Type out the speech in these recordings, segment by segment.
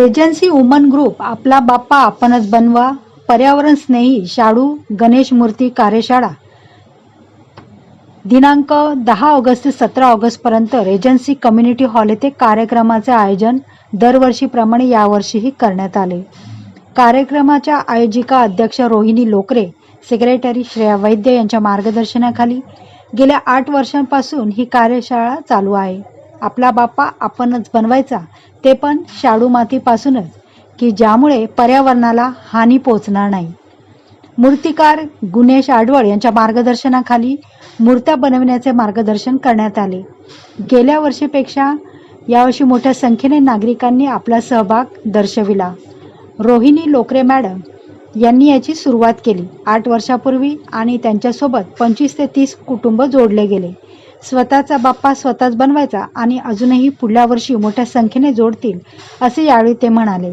Regency woman group आपला बाप्पा आपणच बनवा. पर्यावरण स्नेही शाडू गणेश मूर्ती कार्यशाळा. दिनांक दहा ऑगस्ट ते सतरा ऑगस्टपर्यंत रेजन्सी कम्युनिटी हॉल येथे कार्यक्रमाचे आयोजन दरवर्षीप्रमाणे यावर्षीही करण्यात आले. कार्यक्रमाच्या आयोजिका अध्यक्ष रोहिणी लोकरे सेक्रेटरी श्रेया वैद्य यांच्या मार्गदर्शनाखाली गेल्या आठ वर्षांपासून ही कार्यशाळा चालू आहे. आपला बाप्पा आपणच बनवायचा ते पण शाडू मातीपासूनच की ज्यामुळे पर्यावरणाला हानी पोचणार नाही. मूर्तिकार गुणेश आडवळ यांच्या मार्गदर्शनाखाली मूर्त्या बनवण्याचे मार्गदर्शन करण्यात आले. गेल्या वर्षीपेक्षा यावर्षी मोठ्या संख्येने नागरिकांनी आपला सहभाग दर्शविला. रोहिणी लोकरे मॅडम यांनी याची सुरुवात केली. आठ वर्षापूर्वी आणि त्यांच्यासोबत पंचवीस ते तीस कुटुंब जोडले गेले. स्वतःचा बाप्पा स्वतःच बनवायचा आणि अजूनही पुढल्या वर्षी मोठ्या संख्येने जोडतील असे यावेळी ते म्हणाले.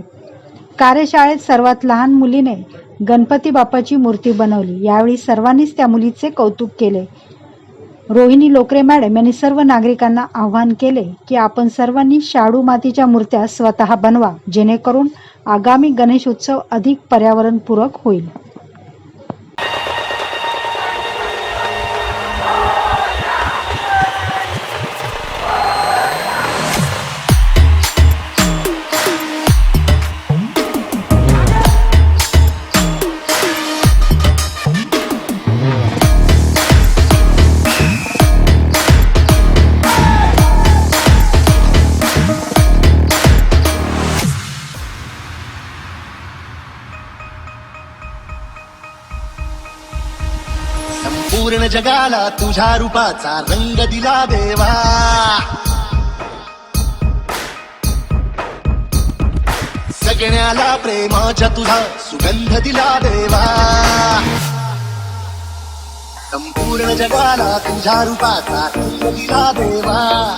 कार्यशाळेत सर्वात लहान मुलीने गणपती बाप्पाची मूर्ती बनवली. यावेळी सर्वांनीच त्या मुलीचे कौतुक केले. रोहिणी लोकरे मॅडम यांनी सर्व नागरिकांना आवाहन केले की आपण सर्वांनी शाडू मातीच्या मूर्त्या स्वतः बनवा जेणेकरून आगामी गणेश उत्सव अधिक पर्यावरणपूरक होईल. जगाला तुझ्या रूपाचा रंग दिला देवा. सगळ्याला प्रेमाच्या तुझा सुगंध दिला देवा. संपूर्ण जगाला तुझ्या रूपाचा रंग दिला देवा.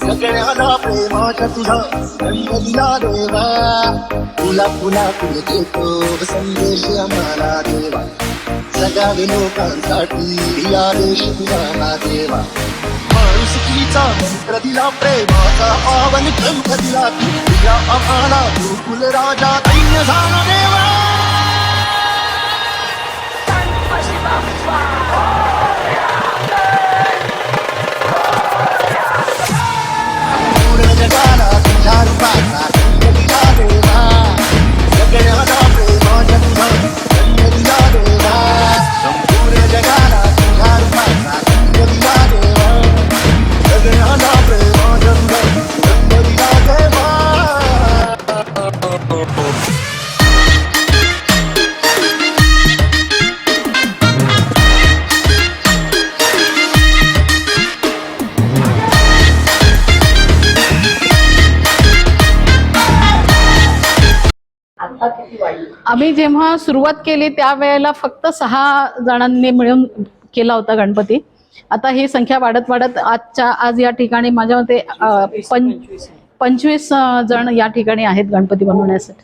सगळ्याला प्रेमाच्या तुझा सुगंध दिला देवा. तुला पुन्हा तुला देतो संदेश आम्हाला देवा. जगावे लोकांसाठी आदेश तुला देवा. माणुसकीचा मंत्र दिला प्रेमाचा पावन ग्रंथ दिला तू तुझ्या आम्हाला तू राजा दैन्य झाला देवा. आम्ही जेव्हा सुरुवात केली त्यावेळेला फक्त सहा जणांनी मिळून केला होता गणपती. आता ही संख्या वाढत वाढत आजच्या आज या ठिकाणी माझ्या मते पं पंचवीस जण या ठिकाणी आहेत गणपती बनवण्यासाठी.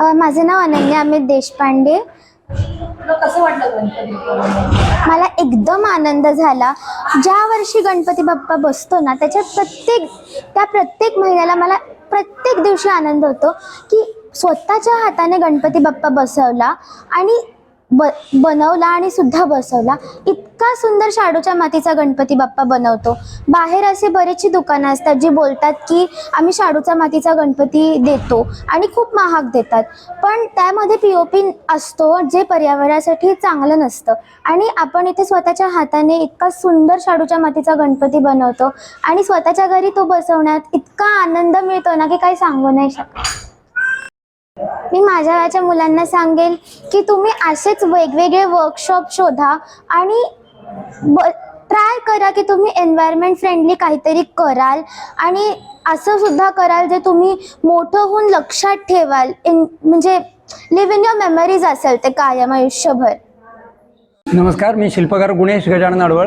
अ, माझं नाव अनन्या अमित देशपांडे. मला एकदम आनंद झाला. ज्या वर्षी गणपती बाप्पा बसतो ना त्याच्यात प्रत्येक त्या प्रत्येक महिन्याला मला प्रत्येक दिवशी आनंद होतो की स्वतःच्या हाताने गणपती बाप्पा बसवला आणि ब बनवला आणि सुद्धा बसवला. इतका सुंदर शाडूच्या मातीचा गणपती बाप्पा बनवतो. बाहेर असे बरेचशी दुकानं असतात जी बोलतात की आम्ही शाडूचा मातीचा गणपती देतो आणि खूप महाग देतात. पण त्यामध्ये पी ओ पी असतो जे पर्यावरणासाठी चांगलं नसतं. आणि आपण इथे स्वतःच्या हाताने इतका सुंदर शाडूच्या मातीचा गणपती बनवतो आणि स्वतःच्या घरी तो बसवण्यात इतका आनंद मिळतो ना की काही सांगू नाही शकत. मी माझ्या वयाच्या मुलांना सांगेल की तुम्ही असेच वेगवेगळे वर्कशॉप शोधा आणि ट्राय करा की तुम्ही एन्व्हायरमेंट फ्रेंडली काहीतरी कराल. आणि असं सुद्धा कराल जे तुम्ही मोठं होऊन लक्षात ठेवाल. इन म्हणजे लिव्ह इन युअर मेमरीज असेल ते कायम आयुष्यभर. नमस्कार मी शिल्पकार गुणेश गजानन अडवळ.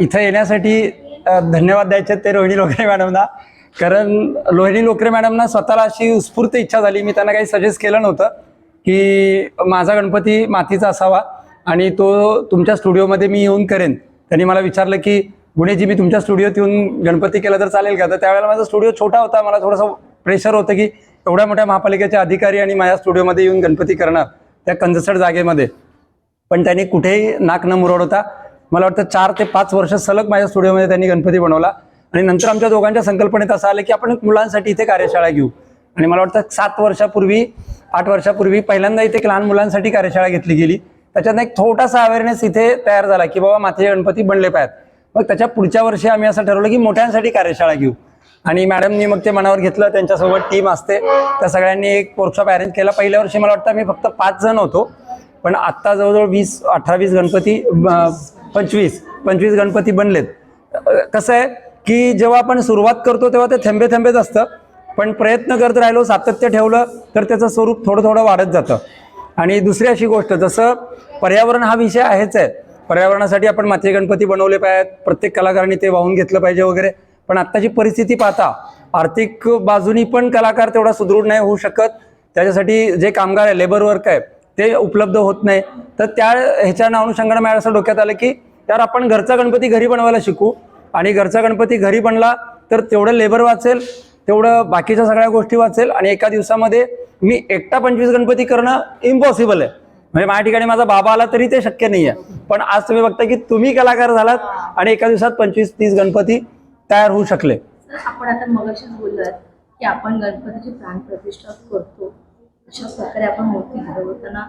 इथं येण्यासाठी धन्यवाद द्यायचे ते रोहिणी लोकरे मॅडमना. कारण लोहिणी लोकरे मॅडमना स्वतःला अशी उत्स्फूर्त इच्छा झाली. मी त्यांना काही सजेस्ट केलं नव्हतं की माझा गणपती मातीचा असावा आणि तो तुमच्या स्टुडिओमध्ये मी येऊन करेन. त्यांनी मला विचारलं की गुणेजी मी तुमच्या स्टुडिओत येऊन गणपती केला तर चालेल का? तर त्यावेळेला माझा स्टुडिओ छोटा होता. मला थोडंसं प्रेशर होतं की एवढ्या मोठ्या महापालिकेचे अधिकारी आणि माझ्या स्टुडिओमध्ये येऊन गणपती करणार त्या कंजसड जागेमध्ये. पण त्यांनी कुठेही नाक न मुरडवता मला वाटतं चार ते पाच वर्ष सलग माझ्या स्टुडिओमध्ये त्यांनी गणपती बनवला. आणि नंतर आमच्या दोघांच्या संकल्पनेत असं आलं की आपण मुलांसाठी इथे कार्यशाळा घेऊ. आणि मला वाटतं सात वर्षापूर्वी आठ वर्षापूर्वी पहिल्यांदा इथे लहान मुलांसाठी कार्यशाळा घेतली गेली. त्याच्यात एक थोडासा अवेअरनेस इथे तयार झाला की बाबा मातीचे गणपती बनले पाहिजेत. मग त्याच्या पुढच्या वर्षी आम्ही असं ठरवलं की मोठ्यांसाठी कार्यशाळा घेऊ. आणि मॅडमनी मग ते मनावर घेतलं त्यांच्यासोबत टीम असते. त्या सगळ्यांनी एक वर्कशॉप अरेंज केला. पहिल्या वर्षी मला वाटतं मी फक्त पाच जण होतो. पण आत्ता जवळजवळ वीस अठरा वीस गणपती पंचवीस पंचवीस गणपती बनलेत. कसं आहे की जेव्हा आपण सुरुवात करतो तेव्हा ते थेंबे थेंबेच असतं. पण प्रयत्न करत राहिलो सातत्य ठेवलं तर त्याचं स्वरूप थोडं थोडं वाढत जातं. आणि दुसरी अशी गोष्ट जसं पर्यावरण हा विषय आहेच आहे. पर्यावरणासाठी आपण माती गणपती बनवले पाहिजेत प्रत्येक कलाकारांनी ते वाहून घेतलं पाहिजे वगैरे. पण आत्ताची परिस्थिती पाहता आर्थिक बाजूनी पण कलाकार तेवढा सुदृढ नाही होऊ शकत. त्याच्यासाठी जे कामगार आहे लेबर वर्क आहे ते उपलब्ध होत नाही. तर त्या ह्याच्या अनुषंगानं मला असं डोक्यात आलं की यार आपण घरचा गणपती घरी बनवायला शिकू. आणि घरचा गणपती घरी बनला तर तेवढं लेबर वाचेल तेवढं बाकीच्या सगळ्या गोष्टी वाचेल आणि एका दिवसामध्ये मी एकटा पंचवीस गणपती करणं इम्पॉसिबल आहे. म्हणजे माझ्या ठिकाणी माझा बाबा आला तरी ते शक्य नाही आहे पण आज तुम्ही बघता की तुम्ही कलाकार झालात आणि एका दिवसात पंचवीस तीस गणपती तयार होऊ शकले. आपण आता मगाशीच बोललात की आपण गणपतीची प्राणप्रतिष्ठा करतो. अशा प्रकारे आपण मूर्ती घडवताना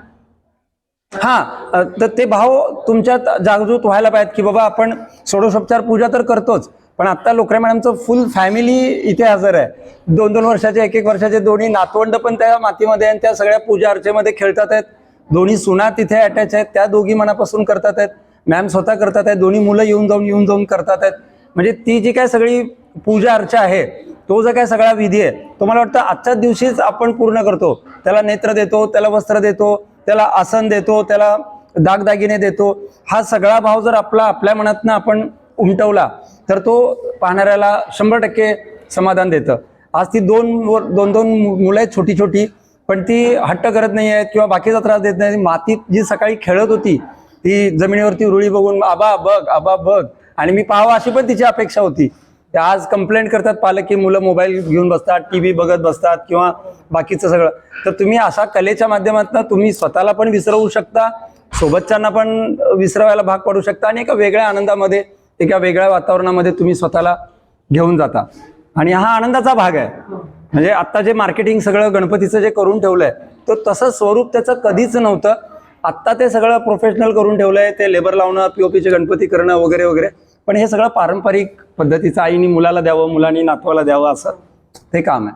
हा तर ते भाव तुमच्यात जागृत व्हायला पाहिजेत की बाबा आपण षोडशोपचार पूजा तर करतोच पण आत्ता लोकरे मॅडमचं फुल फॅमिली इथे हजर आहे. दोन दोन वर्षाचे एक एक वर्षाचे दोन्ही नातवंड पण त्या मातीमध्ये आणि त्या सगळ्या पूजा अर्चेमध्ये खेळतात आहेत. दोन्ही सुना तिथे अटॅच आहेत त्या दोघी मनापासून करतात आहेत. मॅम स्वतः करतात आहेत दोन्ही मुलं येऊन जाऊन येऊन जाऊन करतात आहेत. म्हणजे ती जी काय सगळी पूजा अर्चा आहे तो जो काय सगळा विधी आहे तो मला वाटतं आजच्याच दिवशीच आपण पूर्ण करतो. त्याला नेत्र देतो त्याला वस्त्र देतो त्याला आसन देतो त्याला दागदागिने देतो. हा सगळा भाव जर आपला आपल्या मनातनं आपण उमटवला तर तो पाहणाऱ्याला शंभर टक्के समाधान देतं. आज ती दोन वर- दोन दोन मु- मुलं आहेत छोटी छोटी पण ती हट्ट करत नाही आहेत किंवा बाकीचा त्रास देत नाही. मातीत जी सकाळी खेळत होती ती जमिनीवरती रुळी बघून आबा बघ आबा बघ. आणि मी पाहावं अशी पण तिची अपेक्षा होती. ते आज कंप्लेंट करतात पालक की मुलं मोबाईल घेऊन बसतात टी व्ही बघत बसतात किंवा बाकीचं सगळं. तर तुम्ही अशा कलेच्या माध्यमातून तुम्ही स्वतःला पण विसरवू शकता सोबतच्यांना पण विसरवायला भाग पाडू शकता आणि एका वेगळ्या आनंदामध्ये एका वेगळ्या वातावरणामध्ये तुम्ही स्वतःला घेऊन जाता. आणि हा आनंदाचा भाग आहे. म्हणजे आत्ता जे मार्केटिंग सगळं गणपतीचं जे करून ठेवलंय तर तसं स्वरूप त्याचं कधीच नव्हतं. आत्ता ते सगळं प्रोफेशनल करून ठेवलंय ते लेबर लावणं पीओपीचे गणपती करणं वगैरे वगैरे. पण हे सगळं पारंपरिक पद्धतीचं आईनी मुलाला द्यावं मुलांनी नातवाला द्यावं असं ते काम आहे.